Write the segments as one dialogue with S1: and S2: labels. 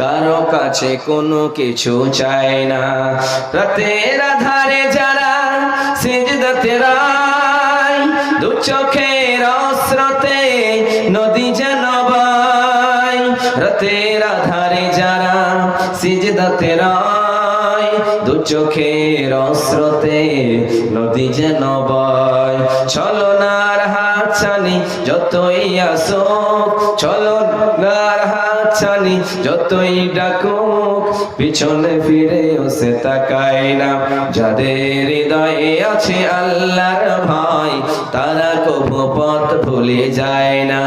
S1: কারও কাছে কোনো কিছু চায় না। রাতের আধারে যারা সিজদাতে রায় দু চোখের অস্রতে নদী যেন বয়। রাতের আধারে যারা সিজদাতে রায় দু চোখের অস্রতে নদী যেন বয়। ছলনার হাত ছানি যতই আসুক, ছলনার হাত ছানি যতই ডাকুক, পিছনে ফিরে সে তাকায় না। যাদের হৃদয়ে আছে আল্লাহর ভয়, তারা কবু পথ ভুলে যায় না।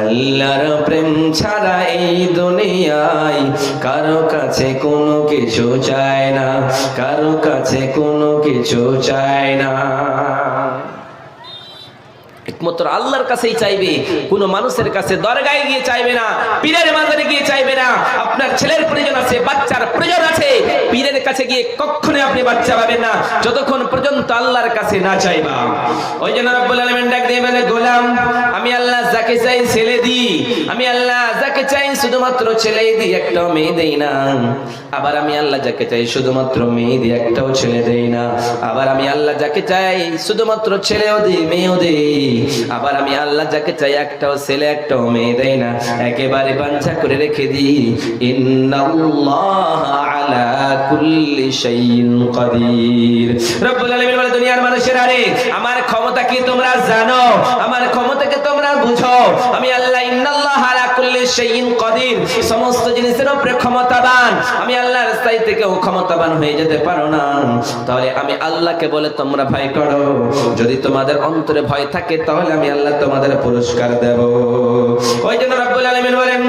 S1: আল্লাহর প্রেম ছাড়া এই দুনিয়ায় কারও কাছে কোনো কিছু চায় না, কারও কাছে কোনো কিছু চায় না। একমাত্র আল্লাহর কাছেই চাইবে। কোন মানুষের কাছে দরগায় গিয়ে চাইবে না, পীরের মাজারে গিয়ে চাইবে না। আপনার ছেলের প্রয়োজন আছে, বাচ্চার প্রয়োজন আছে। পীরের কাছে গিয়ে কখনো আপনি বাচ্চা পাবেন না। যতক্ষণ পর্যন্ত আল্লাহর কাছে না চাইবা। ওই জন্য রব্বুল আলামিন ডাক দিয়ে বলে, গোলাম, আমি আল্লাহ যাকে চাই ছেলে দিই। আমি আল্লাহ যাকে চাই শুধুমাত্র ছেলেই দিই একটা মেয়ে দেই না। আবার আমি আল্লাহ যাকে চাই শুধুমাত্র মেয়ে দিই, একটাও ছেলে দেই না। আবার আমি আল্লাহ যাকে চাই শুধুমাত্র ছেলেও দিই, মেয়েও দিই। আবার আমি আল্লাহ যাকে চাই একটাও ছেলে, একটাও মেয়ে দেয় না। একেবারে বাঞ্ছা করে রেখে দিই। আমার ক্ষমতা কি তোমরা জানো? আমার ক্ষমতাকে তোমরা বুঝো। আমি আল্লাহ কুল্লি সমস্ত আমি আল্লাহর স্থায়ী ক্ষমতাবান হয়ে যেতে পারো না। তাহলে আমি আল্লাহকে বলে তোমরা ভয় করো। যদি তোমাদের অন্তরে ভয় থাকে, তাহলে আমি আল্লাহ তোমাদের পুরস্কার দেব। ওই জন্য রব্বুল আলামিন বলেন,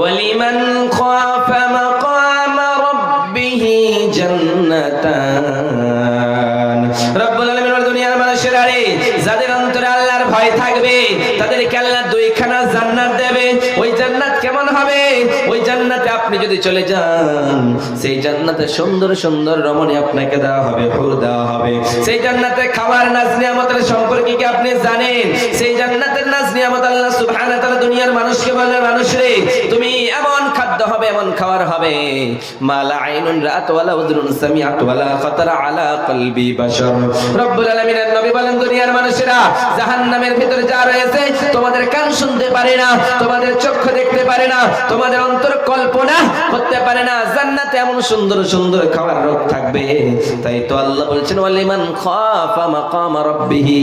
S1: ওয়ালিমান খাফা মাকাম রাব্বিহি জান্নাতান। রব্বুল আলামিন দুনিয়ার মানুষের আরে যাদের অন্তরে আল্লাহর ভয় থাকবে, তাদেরকে আল্লাহ দুইখানা আপনি যদি চলে যান, সেই জান্নাতে সুন্দর সুন্দর রমণী আপনাকে দেওয়া হবে হুর দেওয়া হবে। সেই জান্নাতে খাবার নাজ নিয়ামতের সম্পর্কে কি আপনি জানেন? সেই জান্নাতের নাজ নিয়ামত আল্লাহ সুবহানাহু তাআলা দুনিয়ার মানুষকে বলে, মানুষ রে, তুমি এমন খাদ্য হবে, এমন খাবার হবে। মালা আইনুন রাত, ওয়ালা উযরুন সামিআত ওয়ালা খাতারা আলা কলবি বাশার। রব্বুল আলামিনের নবী বলেন দুনিয়ার মানুষেরা জাহান্নামের ভিতরে যা রয়েছে, তোমাদের কান শুনতে পারে না, তোমাদের চক্ষু দেখতে পারে না, তোমাদের অন্তর কল্পনা করতে পারে না, জান্নাতে এমন সুন্দর সুন্দর খাবার রোগ থাকবে। তাই তো আল্লাহ বলছেন, ওয়ালিমান খাফা মাকাম রাব্বিহি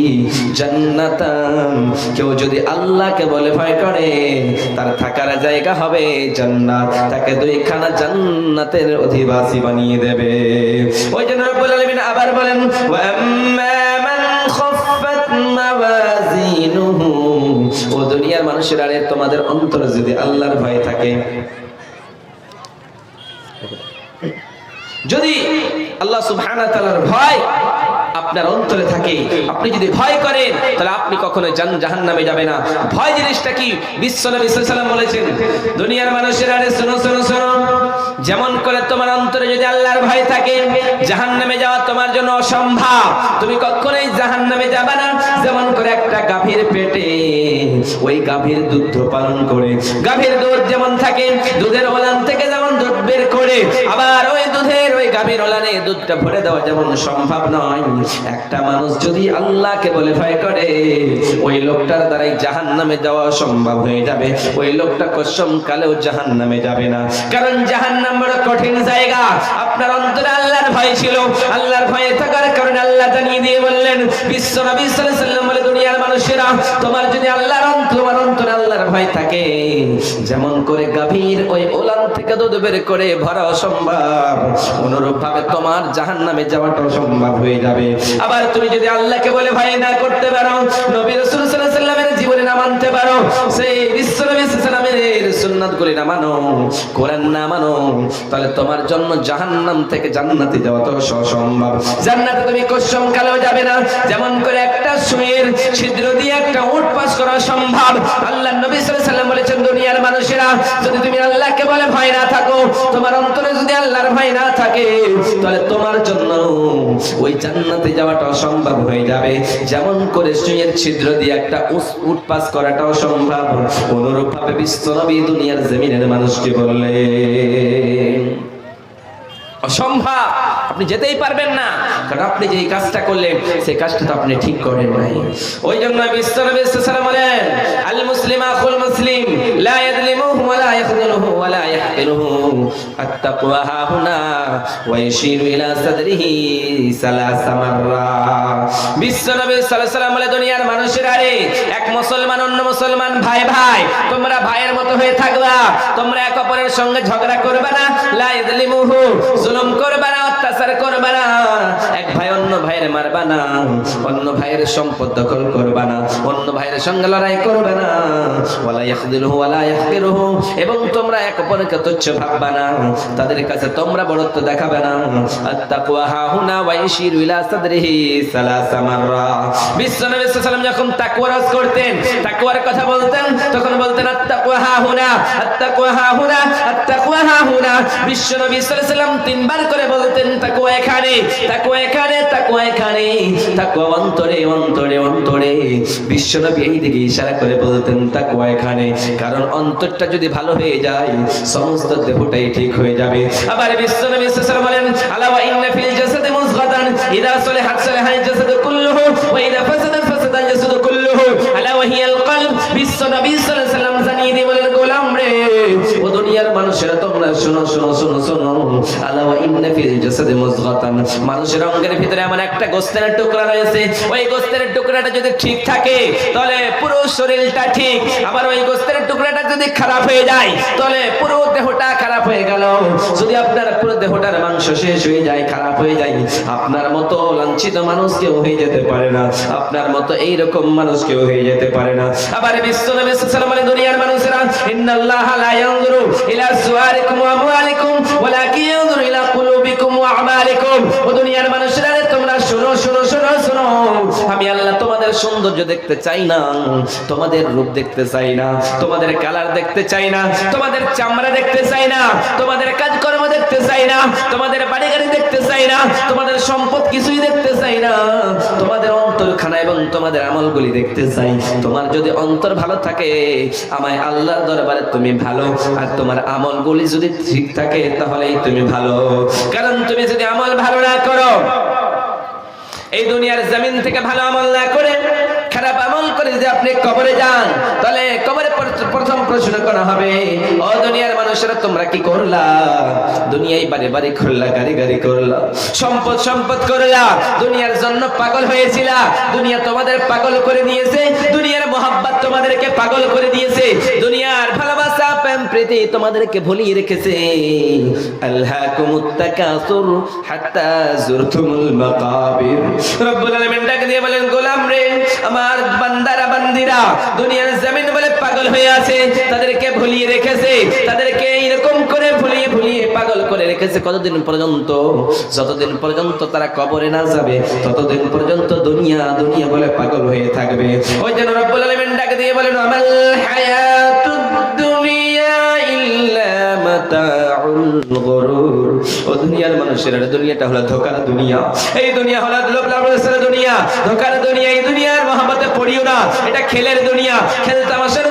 S1: জান্নাতান। কেউ যদি আল্লাহকে বলে ভয় করে, তার থাকার জায়গা হবে জান্নাত। তাকে দুইখানা জান্নাতের অধিবাসী বানিয়ে দেবে। ওই জন্য রব্বুল আলামিন আবার বলেন ওয়া আম্মা ও দুনিয়ার মানুষের আরে তোমাদের অন্তরে যদি আল্লাহর ভয় থাকে। যদি আল্লাহ সুবহানাহু ওয়া ভয় আপনার অন্তরে থাকে। আপনি যদি ভয় করেন, তাহলে আপনি কখনো জান জাহান্নামে যাবে না। ভয় জিনিসটা কি? বিশ্ব সাল্লাল্লাহু বলেছেন, দুনিয়ার মানুষের আরে শোনো শোনো শোনো, যেমন করে তোমার অন্তরে যদি আল্লাহর ভয় থাকে, জাহান্নামে যাওয়া তোমার জন্য অসম্ভব। তুমি কখনোই জাহান্নামে যাবে না। যেমন করে একটা গাভীর পেটে, ওই গাভীর দুধ পালন করে। গাভীর দুধ যেমন থাকে, দুধের ওলান থেকে যেমন দুধ বের করে, আবার ওই দুধের ওই গাভীর ওলানে দুধটা ভরে দেওয়া যেমন সম্ভব নয়। একটা মানুষ যদি আল্লাহকে বলে ভয় করে, ওই লোকটার দ্বারাই জাহান নামে যাওয়া সম্ভব হয়ে যাবে। ওই লোকটা কসম কালেও জাহান নামে যাবে না। কারণ জাহান নাম বড় কঠিন জায়গা। আপনার অন্তরে আল্লাহর ভয় ছিল। আল্লাহর ভয়ে থাকার কারণে আল্লাহ জানিয়ে দিয়ে বললেন, বিশ্ব নবী সাল্লাল্লাহু আলাইহি ওয়াসাল্লাম বলে, দুনিয়ার মানুষেরা, তোমার যদি অন্তর তোমার অন্তরে আল্লাহর ভয় থাকে। যেমন করে ওই ওলান থেকে দুধ বের করে ভরা অসম্ভব। অনুরূপ ভাবে তোমার জাহান নামে যাওয়াটা অসম্ভব হয়ে যাবে। আবার তুমি যদি আল্লাহকে বলে না করতে পারো জীবনে না মানতে পারো, সেই বিশ্ব সুন্নাত গুলি না মানো, কোরআন না মানো, তাহলে তোমার জন্য জাহান্নাম থেকে জান্নাতে যাওয়া তো অসম্ভব। জান্নাতে তুমি কসম কালেও যাবে না। যেমন করে একটা সুয়ের ছিদ্র দিয়ে একটা উট পাস করা সম্ভব। আল্লাহ নবী সাল্লাম বলেছেন, দুনিয়ার মানুষেরা, যদি তুমি আল্লাহকে বলে ভয় না থাকো, তোমার অন্তরে যদি আল্লাহর ভয় না থাকে, তাহলে তোমার জন্য ওই জান্নাতে যাওয়াটা অসম্ভব হয়ে যাবে। যেমন করে সুয়ের ছিদ্র দিয়ে একটা উট পাস করাটা অসম্ভব অনুরূপ ভাবে বিশ্বনবী দুনিয়ার জমিনের মানুষকে বললেন। অসম্ভব। আপনি যেতেই পারবেন না। কারণ আপনি যে কাজটা করলেন, সেই কাজটা তো আপনি ঠিক করেন নাই। ওই জন্য বিশ্বনবী বলেন আল মুসলিম আখুল মুসলিম বলে, দুনিয়ার এক মুসলমান, অন্য মুসলমান, ভাই ভাই, তোমরা ভাইয়ের মতো হয়ে থাকবা। তোমরা এক অপরের সঙ্গে ঝগড়া করবে না। করবে না। অত্যাচার করবে না। এক ভাই অন্য ভাইয়ের মারবা না। অন্য ভাইয়ের সম্পদ দখল করবে না। অন্য ভাইয়ের সঙ্গে লড়াই করবে না। ওয়ালা ইয়াখদিলুহু ওয়ালা ইয়াহকিরুহু এবং তোমরা এক অপরকে তুচ্ছ ভাববা না। তাদের কাছে তোমরা বড়ত্ব দেখাবে না। আত্তাকওয়া হাহুনা ওয়া ইয়াশিরু ইলা সাদরিহি সালাসা মাররা। বিশ্বনবী সাল্লাল্লাহু আলাইহি যখন তাকওয়া রাজ করতেন, তাকওয়ার কথা বলতেন, তখন বলতেন আত্তাকওয়া হাহুনা আত্তাকওয়া হাহুনা আত্তাকওয়া হাহুনা। বিশ্বনবী সাল্লাল্লাহু আলাইহি ওয়াসাল্লাম তিনবার করে বলতেন তাকওয়া এখানে তাকওয়া এখানে তাকওয়া এখানে তাকওয়া অন্তরে অন্তরে অন্তরে। বিশ্বনবী এই দিকে ইশারা করে বলতেন তাকওয়া এখানে, কারণ অন্তরটা যদি ভালো হয়ে যায়, সমস্ত দেহটাই ঠিক হয়ে যাবে। আবার বিশ্বনবী সাল্লাল্লাহু বলেন, আলা ওয়া ইন্না ফিল জাসাদি মুযগাতান ইযা সালাহাত সালাহাল জাসাদু কুল্লুহু, ওয়া ইযা ফাসাদাত ফাসাদাল জাসাদু কুল্লুহু। আলা ওয়া হিয়াল কলব, বিশ্বনবী সাল্লাল্লাহু আলাইহি ওয়াসাল্লাম জানিয়ে দিয়ে বলেন গোলাম রে ও দুনিয়ার মানুষেরা তোমরা শোনো শোনো শোনো শোনো। আলা ওয়া ইন্না ফিল জাসাদি মুযগাতান মানুষের অঙ্গের ভিতরে এমন একটা গোস্তের টুকরা রয়েছে। ওই গোস্তের টুকরাটা যদি ঠিক থাকে, তাহলে পুরো শরীরটা ঠিক। আবার ওই গোস্তের টুকরাটা যদি খারাপ হয়ে যায়, তাহলে পুরো হয়ে গেল। যদি আপনার পুরো দেহটার মাংস শেষ হয়ে যায়, খারাপ হয়ে যায়, আপনার মতো লাঞ্ছিত মানুষ কেউ হয়ে যেতে পারে না। আপনার মতো এইরকম মানুষ কেউ হয়ে যেতে পারে না। আবার বিশ্ব নবী দুনিয়ার মানুষেরা, ইন্নাল্লাহা লা ইয়ানজুরু ইলা সুওয়ারিকুম ওয়া আমওয়ালিকুম, ওয়ালাকিন ইয়ানজুরু ইলা কুলুবিকুম ওয়া ও দুনিয়ার মানুষেরা তোমরা শোনো শোনো শোনো শোনো। আমি আল্লাহ তোমাদের সৌন্দর্য দেখতে চাই না, তোমাদের রূপ দেখতে চাই না, তোমাদের কালার দেখতে চাই না, তোমাদের চামড়া দেখতে চাই না, তোমাদের কাজকর্ম দেখতে চাই না, তোমাদের বাড়ি গাড়ি দেখতে চাই না, তোমাদের সম্পদ কিছুই দেখতে চাই না, তোমাদের অন্তরখানা এবং তোমাদের আমলগুলি দেখতে চাই। তোমার যদি অন্তর ভালো থাকে, আমায় আল্লাহর দরবারে তুমি ভালো, আর তোমার আমলগুলি যদি ঠিক থাকে, তাহলেই তুমি ভালো। কারণ তুমি যদি আমল ভালো না করো এই দুনিয়ার জমিন থেকে ভালো আমল না করে, খারাপ আমল করে যদি আপনি কবরে যান, তাহলে কবরে প্রথম প্রশ্ন করা হবে, ও দুনিয়ার মানুষেরা তোমরা কি করলা? দুনিয়ায় বারে বারে করলা গাড়ি গাড়ি করলা, সম্পদ সম্পদ করলা, দুনিয়ার জন্য পাগল হয়েছিলা, দুনিয়া তোমাদের পাগল করে দিয়েছে, দুনিয়ার মোহাব্বত তোমাদেরকে পাগল করে দিয়েছে, দুনিয়ার ভালোবাসা প্রীতি তোমাদেরকে ভুলিয়ে রেখেছে। তাকাসুর হাত্তা জুরতুমুল মাকাবির। রব্বুল আলামিন দিয়ে বলেন, গোলাম রে, আমার বান্দারা, বান্দিরা, দুনিয়ার জমিন বলে পাগল হয়ে আছে। তাদেরকে ভুলিয়ে রেখেছে। তাদেরকে করে ভুলিয়ে ভুলিয়ে পাগল করে রেখেছে। কতদিন পর্যন্ত? যতদিন পর্যন্ত তারা কবরে না যাবে, ততদিন পর্যন্ত দুনিয়া দুনিয়া বলে পাগল হয়ে থাকবে। ওই জন্য রব্বুল আলামিন ডাক দিয়ে বলেন আমাল হায়াতুদ ও পড়িও না। এটা খেলের দুনিয়া, খেল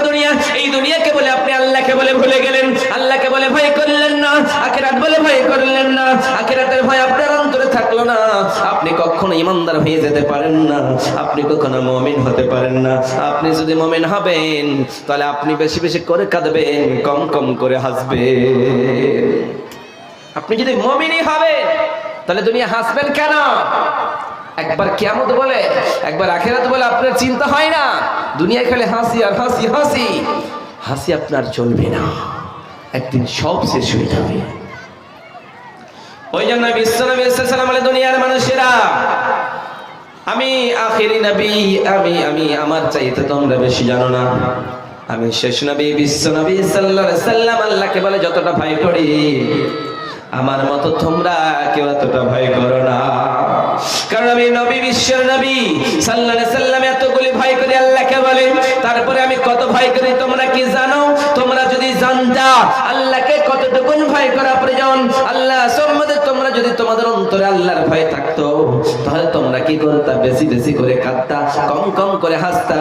S1: দুনিয়া। এই দুনিয়াকে বলে আপনি আল্লাহকে বলে ভুলে গেলেন। আল্লাহকে বলে ভয় করলেন না। আখিরাত বলে ভয় করলেন না। আখিরাতের ভয় কখনো ইমানদার হয়ে যেতে পারেন না। আপনি কখনো মুমিন হতে পারেন না। আপনি যদি মুমিন হবেন, তাহলে আপনি বেশি বেশি করে কাঁদবেন, কম কম করে হাসবেন। আপনি যদি মমিনই হবে তাহলে দুনিয়া হাসবেন কেন? একবার কিয়ামত বলে, একবার আখেরাত বলে আপনার চিন্তা হয় না। দুনিয়ায় খালি হাসি আর হাসি হাসি। হাসি আপনার চলবে না। একদিন সব শেষ হয়ে যাবে। ওই জন্য বিশ্বনবী সাল্লাল্লাহু আলাইহি দুনিয়ার মানুষেরা আমি আখেরি নবী, আমি আমি, আমার চাইতে তোমরা বেশি জানো না। আমি শেষ নবী, বিশ্ব নবী সাল্লা সাল্লাম আল্লাহকে বলে, যতটা ভয় করি, আমার মতো তোমরা কেউ এতটা ভয় করো না। কারণ আমি নবী, বিশ্বের নবী আলাইহি সাল্লাম এতগুলি ভয় করি আল্লাহকে বলে তারপরে আমি কত ভয় করি, তোমরা কি জানো? তোমরা যদি জানতা আল্লাহকে কতটুকুন ভয় করা প্রয়োজন? আল্লাহ সম্বন্ধে তোমরা যদি তোমাদের অন্তরে আল্লাহর ভয় থাকতো, তাহলে তোমরা কি করতা? বেশি বেশি করে কাঁদতা, কম কম করে হাসতা।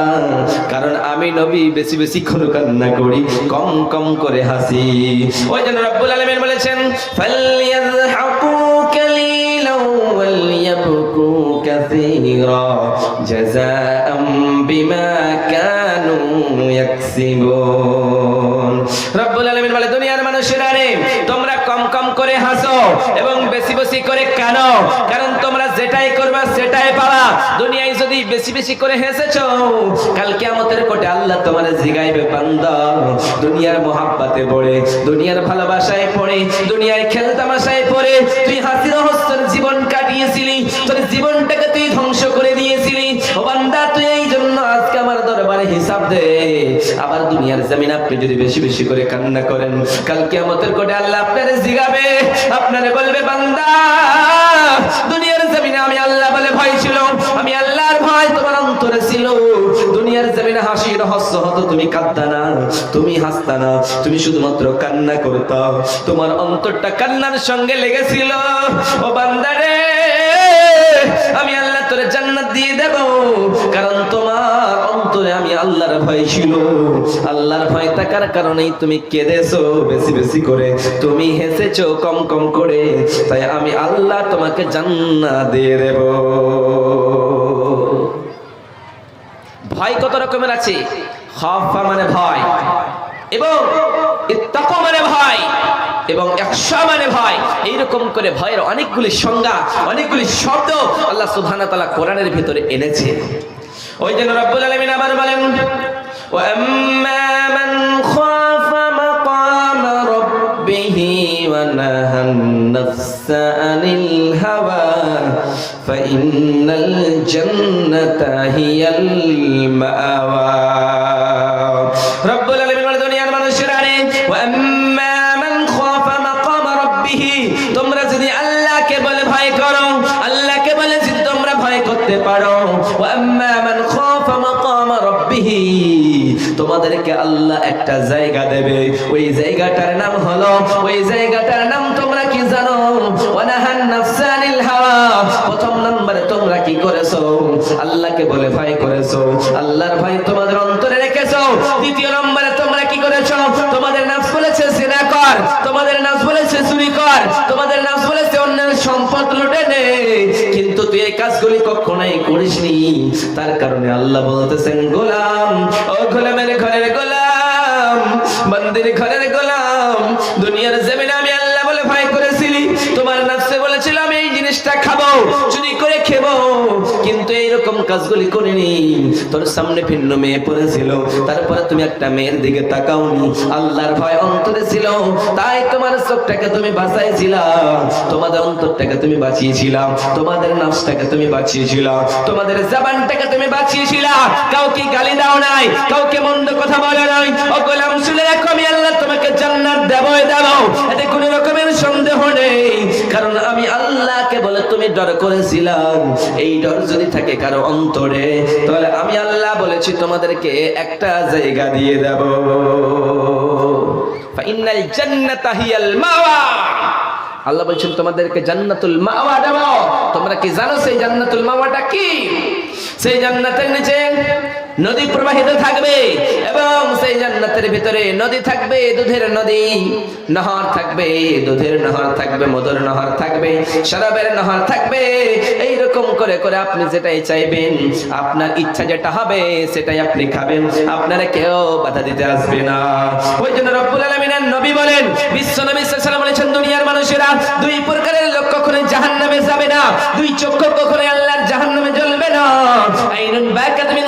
S1: কারণ আমি নবী, বেশি বেশি করে কান্না করি, কম কম করে হাসি। ওই জন্য রব্বুল আলামিন বলেছেন, ফালইয়াযহাকু কালিলাও ওয়ালইয়াবকু কাসীরা জাযাআম বিমা কানু দুনিয়ার মানুষেরা রে, তোমরা কম কম করে হাসো এবং বেশি বেশি করে কানো কারণ তোমরা যেটাই করবা, সেটাই দুনিয়ায় যদি বেশি বেশি করে হেসেছো আল্লাহ তোমার জিগাইবে দুনিয়ার মোহাব্বতে পড়ে, দুনিয়ার ভালোবাসায় পড়ে দুনিয়ায় খেল তামাশায় পড়ে। তুই হাসির দুনিয়ার জমিন আপনি যদি বেশি বেশি করে কান্না করেন, কাল কোটে আল্লাহ জিগাবে বলবে, বান্দা, দুনিয়ার জমিনে আমি আল্লাহ বলে ভয় ছিল, আমি আল্লাহর ভয় তোমার অন্তরে ছিল। দুনিয়ার জমিনে হাসি রহস্য হতো, তুমি কাঁদতা না, তুমি হাসতা না, তুমি শুধুমাত্র কান্না করতা। তোমার অন্তরটা কান্নার সঙ্গে লেগেছিল। ও বান্দারে আমি আল্লাহ তোরে জান্নাত দিয়ে দেব, কারণ তোমার অন্তরে আমি আল্লাহর ভয় ছিল। আল্লাহর ভয় থাকার কারণেই তুমি কেঁদেছো বেশি বেশি করে। তুমি হেসেছো কম কম করে। তাই আমি আল্লাহ তোমাকে জান্নাত দিয়ে দেব। ভয় কত রকমের আছে? খাফা মানে ভয়। এবং ইত্তাকু মানে ভয়। এবং একশো মানে ভয়। এইরকম করে ভয়ের অনেকগুলি সংজ্ঞা, অনেকগুলি শব্দ আল্লাহ সুবহানাহু ওয়া তাআলা কোরআনের ভিতরে এনেছে। ওই জন্য রব্বুল আলামিন আবার বলেন وأما من خاف مقام ربه ونهى النفس عن الهوى فإن الجنة هي المأوى আল্লাহ একটা জায়গা দেবে। ওই জায়গাটার নাম হলো, ওই জায়গাটার নাম তোমরা কি জানো? ওয়ানাহান নাফসানিল হাওয়া। প্রথম নম্বরে তোমরা কি করেছ? আল্লাহকে বলে করেছ। আল্লাহর তোমাদের অন্তরে রেখেছো। দ্বিতীয় নম্বরে তোমরা কি করেছ? তোমাদের নাফস বলেছে জিনা কর, তোমাদের নাফস বলেছে চুরি কর, তোমাদের নাফস বলেছে অন্যের সম্পদ লুটে নে। কিন্তু তুই এই কাজগুলি কখনোই করিসনি। তার কারণে আল্লাহ বলতেছেন, গোলাম, ও গোলামের ঘরের গোলাম মন্দির ঘরের গোলাম। দুনিয়ার জমিন আমি আল্লাহ বলে ভয় করেছিলি। তোমার নাচে বলেছিলাম এই জিনিসটা খাব, চুরি করে খেবো। কিন্তু এইরকম কাজগুলি করিনি। তোর সামনে ভিন্ন মেয়ে পড়েছিল, তারপরে তুমি একটা মেয়ের দিকে তাকাওনি। আল্লাহর ভয় অন্তরে ছিল, তাই তোমার চোখটাকে তুমি বাঁচাইছিলা। তোমাদের অন্তরটাকে তুমি বাঁচিয়েছিলাম তোমাদের নাফসটাকে তুমি বাঁচিয়েছিলাম তোমাদের জবানটাকে তুমি বাঁচিয়েছিলা। কাউকে গালি দাও নাই, কাউকে মন্দ কথা বলো নাই। ও গোলাম শুনে রাখো আমি আল্লাহ তোমাকে জান্নাত দেবই দেব। এতে কোনো রকমের সন্দেহ নেই, কারণ আমি আল্লাহকে তুমি ডর করেছিলাম। এই ডর যদি থাকে কারও অন্তরে, তাহলে আমি আল্লাহ বলেছি তোমাদেরকে একটা জায়গা দিয়ে দেব। আল্লাহ বলছেন, তোমাদেরকে জান্নাতুল মাওয়া দেব। তোমরা কি জানো সেই জান্নাতুল মাওয়াটা কি? সেই জান্নাতের নিচে নদী প্রবাহিত থাকবে এবং সেই জান্নাতের ভিতরে নদী থাকবে, দুধের নদী। নহর থাকবে, দুধের নহর থাকবে, মধুর নহর থাকবে, শরাবের নহর থাকবে। এই রকম করে করে আপনি যেটাই চাইবেন, আপনার ইচ্ছা যেটা হবে সেটাই আপনি খাবেন। আপনারা কেউ বাধা দিতে আসবে না। ওই জন্য রব্বুল আলামিনের নবী বলেন, বিশ্ব নবী সাল্লাল্লাহু আলাইহি দুনিয়ার মানুষেরা দুই প্রকারের লোক কখনোই জাহান্নামে যাবে না। দুই চক্ষু কখনোই আল্লাহর জাহান্নামে জ্বলবে না। আইনুন বাকাত মিন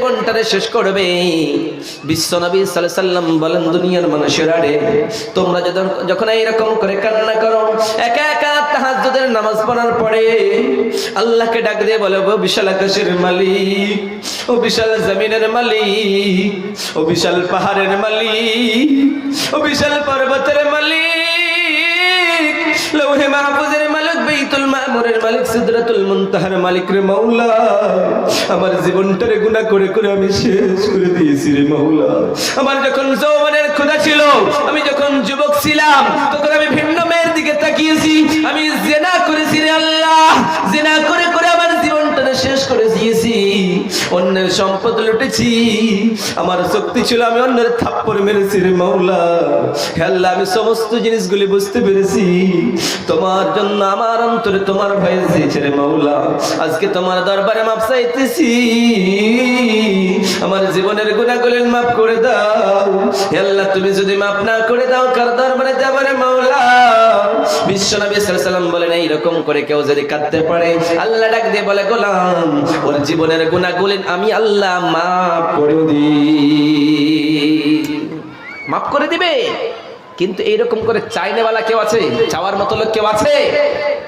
S1: জীবনটারে শেষ করবে। বিশ্বনবী সাল্লাল্লাহু সাল্লাম বলেন, দুনিয়ার মানুষেরা রে, তোমরা যখন যখন এইরকম করে কান্না করো, একা একা তাহাজ্জুদের নামাজ পড়ার পরে আল্লাহকে ডাক দিয়ে বলে ও বিশাল আকাশের মালিক, ও বিশাল জমিনের মালিক, ও বিশাল পাহাড়ের মালিক, ও বিশাল পর্বতের মালিক, লৌহে মাহফুজের মালিক মালিক সিদরাতুল মুনতাহার মালিক রে মাওলা। আমার জীবনটারে গুনাহ করে করে আমি শেষ করে দিয়েছি রে মাওলা। আমার যখন যৌবনের ক্ষুধা ছিল, আমি যখন যুবক ছিলাম, তখন আমি ভিন্ন মেয়ের দিকে তাকিয়েছি। আমি জেনা করেছি রে আল্লাহ, জেনা করে করে আমার জীবনটারে শেষ করে দিয়েছি। অন্যের সম্পদ লুটেছি। আমার শক্তি ছিল আমি অন্যের থাপ্পড় মেরেছি রে মাওলা। আল্লাহ, আমি সমস্ত জিনিসগুলি বুঝতে পেরেছি। তোমার জন্য আমার অন্তরে তোমার ভয় দিয়েছে রে মাওলা। আজকে তোমার দরবারে মাপ চাইতেছি। আমার জীবনের গুণাগুলি মাপ করে দাও। হে আল্লাহ, তুমি যদি মাপ না করে দাও, কার দরবারে যাব রে মাওলা? বিশ্বনবী বলেন, এইরকম করে কেউ যদি কাঁদতে পারে, আল্লাহ ডাক দিয়ে বলে, গোলাম, ওর জীবনের আমি আল্লাহ মাফ করে দিই মাফ করে দিবে। কিন্তু এইরকম করে চাইনেওয়ালা কেউ আছে? চাওয়ার মতো লোক কেউ আছে?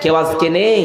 S1: কেউ আজকে নেই।